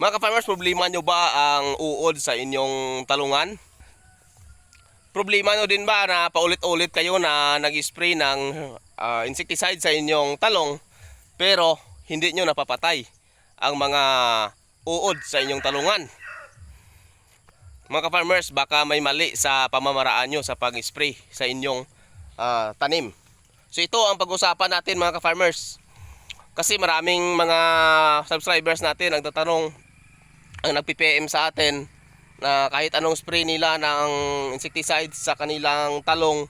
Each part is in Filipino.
Mga ka-farmers, problema nyo ba ang uod sa inyong talungan? Problema nyo din ba na paulit-ulit kayo na nag-spray ng ah, insecticide sa inyong talong pero hindi nyo napapatay ang mga uod sa inyong talungan? Mga ka-farmers, baka may mali sa pamamaraan nyo sa pag-spray sa inyong ah, tanim. So ito ang pag-usapan natin mga ka-farmers. Kasi maraming mga subscribers natin ang tatanong ang nagpi-PM sa atin na kahit anong spray nila ng insecticide sa kanilang talong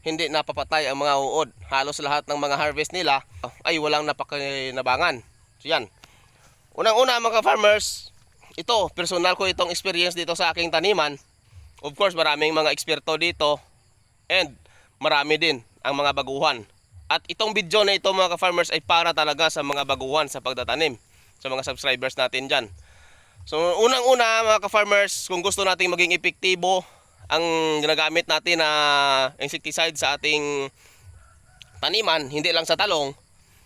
hindi napapatay ang mga uod. Halos lahat ng mga harvest nila ay walang napakinabangan. So yan. Unang-una mga farmers, ito, personal ko itong experience dito sa aking taniman. Of course, maraming mga eksperto dito and marami din ang mga baguhan. At itong video na ito mga farmers ay para talaga sa mga baguhan sa pagtatanim. Sa mga subscribers natin dyan. So unang-una mga ka-farmers, kung gusto nating maging epektibo ang ginagamit natin na insecticide sa ating taniman, hindi lang sa talong,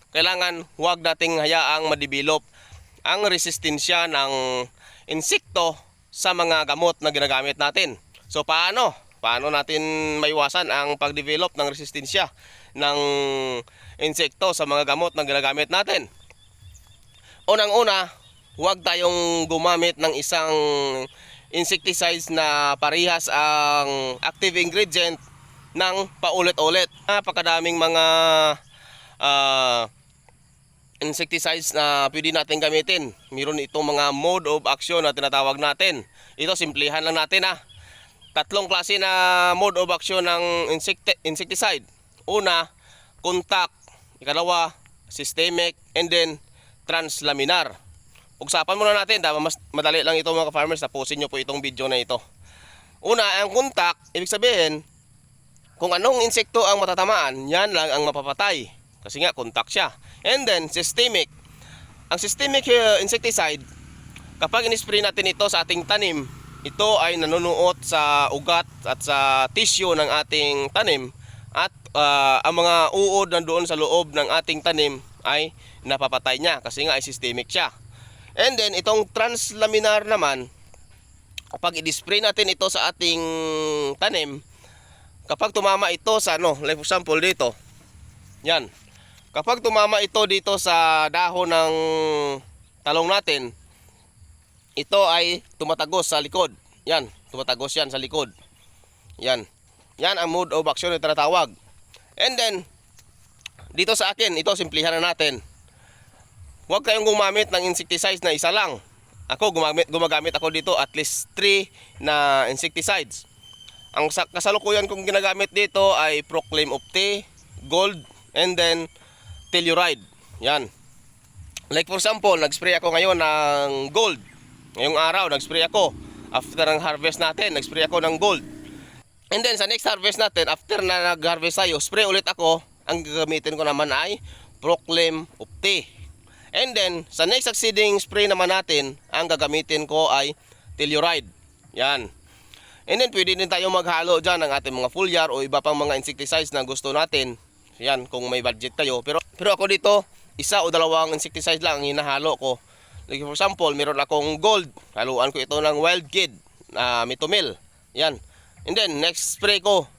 kailangan huwag nating hayaang madevelop ang resistensya ng insekto sa mga gamot na ginagamit natin. So paano? Paano natin maiwasan ang pagdevelop ng resistensya ng insekto sa mga gamot na ginagamit natin? Unang-una, huwag tayong gumamit ng isang insecticides na parehas ang active ingredient ng paulit-ulit. Napakadaming mga ah, insecticides na pwede natin gamitin. Meron itong mga mode of action na tinatawag natin. Ito, simplihan lang natin ha. Tatlong klase na mode of action ng insecti- insecticide. Una, contact. Ikalawa, systemic. And then, translaminar. Pagsapan muna natin, dahil mas madali lang ito mga farmers, tapusin nyo po itong video na ito. Una, ang contact, ibig sabihin, kung anong insekto ang matatamaan, yan lang ang mapapatay. Kasi nga, contact siya. And then, systemic. Ang systemic uh, insecticide, kapag in-spray natin ito sa ating tanim, ito ay nanunuot sa ugat at sa tissue ng ating tanim at uh, ang mga uod nandoon sa loob ng ating tanim ay napapatay niya kasi nga ay systemic siya. And then itong translaminar naman, kapag i-spray natin ito sa ating tanim, kapag tumama ito sa ano, like for example dito, yan. Kapag tumama ito dito sa dahon ng talong natin, ito ay tumatagos sa likod. Yan, tumatagos yan sa likod. Yan. Yan ang mode of action na tinatawag. And then, dito sa akin, ito simplihan na natin. Huwag kayong gumamit ng insecticides na isa lang. Ako gumamit gumagamit ako dito at least 3 na insecticides. Ang sa- kasalukuyan kong ginagamit dito ay Proclaim Opti, Gold, and then Telluride. Yan. Like for example, nag-spray ako ngayon ng Gold. Ngayong araw, nag-spray ako. After ng harvest natin, nag-spray ako ng Gold. And then sa next harvest natin, after na nag-harvest tayo, spray ulit ako. Ang gagamitin ko naman ay Proclaim Opti. And then, sa next succeeding spray naman natin, ang gagamitin ko ay Telluride. Yan. And then, pwede din tayo maghalo dyan ng ating mga foliar o iba pang mga insecticides na gusto natin. Yan, kung may budget kayo. Pero, pero ako dito, isa o dalawang insecticide lang ang hinahalo ko. Like for example, meron akong gold. Haluan ko ito ng wild kid na mitomil. Yan. And then, next spray ko,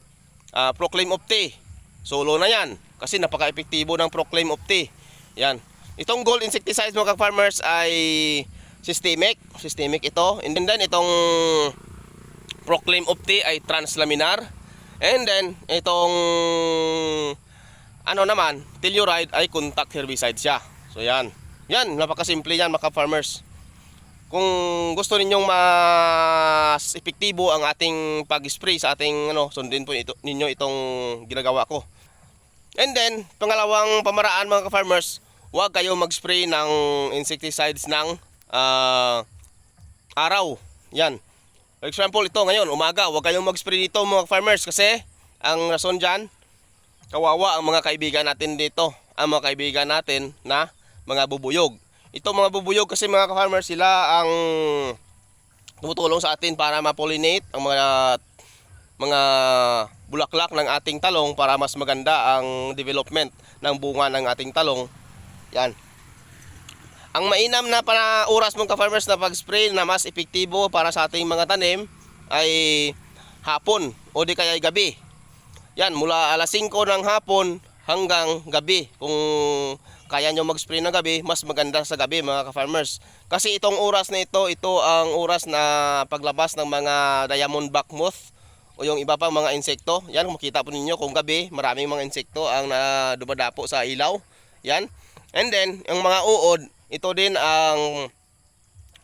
ah, Proclaim Opti. Solo na yan. Kasi napaka-epektibo ng Proclaim Opti. Yan. Itong gold insecticide mga farmers ay systemic. Systemic ito. And then itong Proclaim Opti ay translaminar. And then itong ano naman, Telluride ay contact herbicide siya. So yan. Yan, napakasimple yan mga farmers. Kung gusto ninyong mas epektibo ang ating pag-spray sa ating ano, sundin po ito, ninyo itong ginagawa ko. And then, pangalawang pamaraan mga farmers, huwag kayo mag-spray ng insecticides ng ah, araw. Yan. For example, ito ngayon, umaga, huwag kayong mag-spray dito mga farmers kasi ang rason dyan, kawawa ang mga kaibigan natin dito. Ang mga kaibigan natin na mga bubuyog. Ito mga bubuyog kasi mga farmers sila ang tumutulong sa atin para ma-pollinate ang mga mga bulaklak ng ating talong para mas maganda ang development ng bunga ng ating talong. Yan. Ang mainam na para oras mong ka-farmers na pag-spray na mas epektibo para sa ating mga tanim ay hapon o di kaya ay gabi. Yan, mula alas 5 ng hapon hanggang gabi. Kung kaya nyo mag-spray ng gabi, mas maganda sa gabi mga ka-farmers. Kasi itong oras na ito, ito ang oras na paglabas ng mga diamond back moth o yung iba pang mga insekto. Yan, makita po ninyo kung gabi, maraming mga insekto ang na dumadapo sa ilaw. Yan. And then, yung mga uod, ito din ang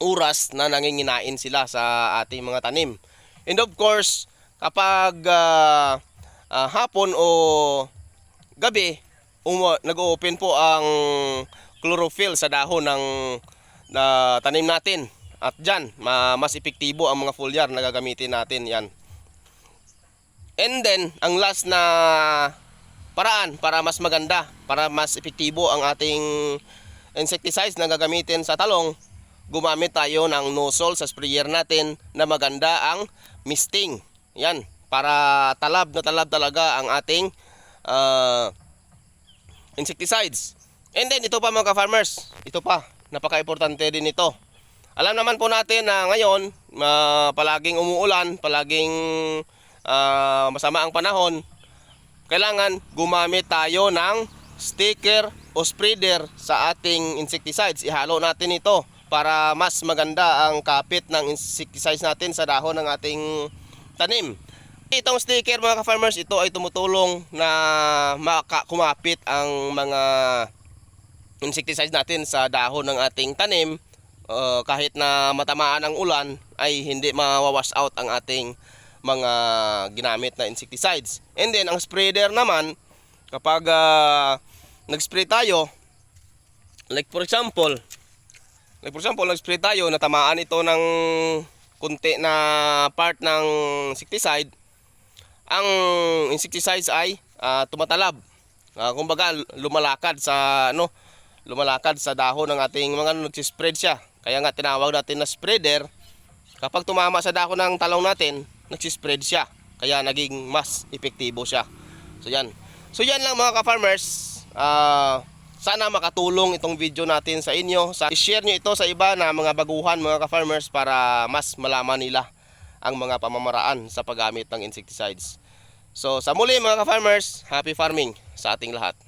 oras na nanginginain sila sa ating mga tanim. And of course, kapag ah, ah, hapon o gabi, um, nag-open po ang chlorophyll sa dahon ng na tanim natin. At dyan, ma- mas epektibo ang mga foliar na gagamitin natin yan. And then, ang last na paraan para mas maganda, para mas epektibo ang ating insecticides na gagamitin sa talong, gumamit tayo ng nozzle sa sprayer natin na maganda ang misting. Yan, para talab na talab talaga ang ating ah, insecticides. And then ito pa mga ka-farmers, ito pa, napaka-importante din ito. Alam naman po natin na ngayon, ma- palaging umuulan, palaging ah, masama ang panahon, kailangan gumamit tayo ng sticker o spreader sa ating insecticides. Ihalo natin ito para mas maganda ang kapit ng insecticides natin sa dahon ng ating tanim. Itong sticker mga ka-farmers, ito ay tumutulong na kumapit ang mga insecticides natin sa dahon ng ating tanim. Uh, kahit na matamaan ang ulan ay hindi mawawash out ang ating mga ginamit na insecticides. And then ang spreader naman kapag ah, nag-spray tayo like for example like for example nag-spray tayo natamaan ito ng kunti na part ng insecticide ang insecticides ay ah, tumatalab. Ah, kumbaga lumalakad sa ano, lumalakad sa dahon ng ating mga ano, nagsispread siya. Kaya nga tinawag natin na spreader. Kapag tumama sa dahon ng talong natin, nagsispread siya. Kaya naging mas epektibo siya. So yan. So yan lang mga ka-farmers. Ah, sana makatulong itong video natin sa inyo. Sa i-share nyo ito sa iba na mga baguhan mga ka-farmers para mas malaman nila ang mga pamamaraan sa paggamit ng insecticides. So sa muli mga ka-farmers, happy farming sa ating lahat.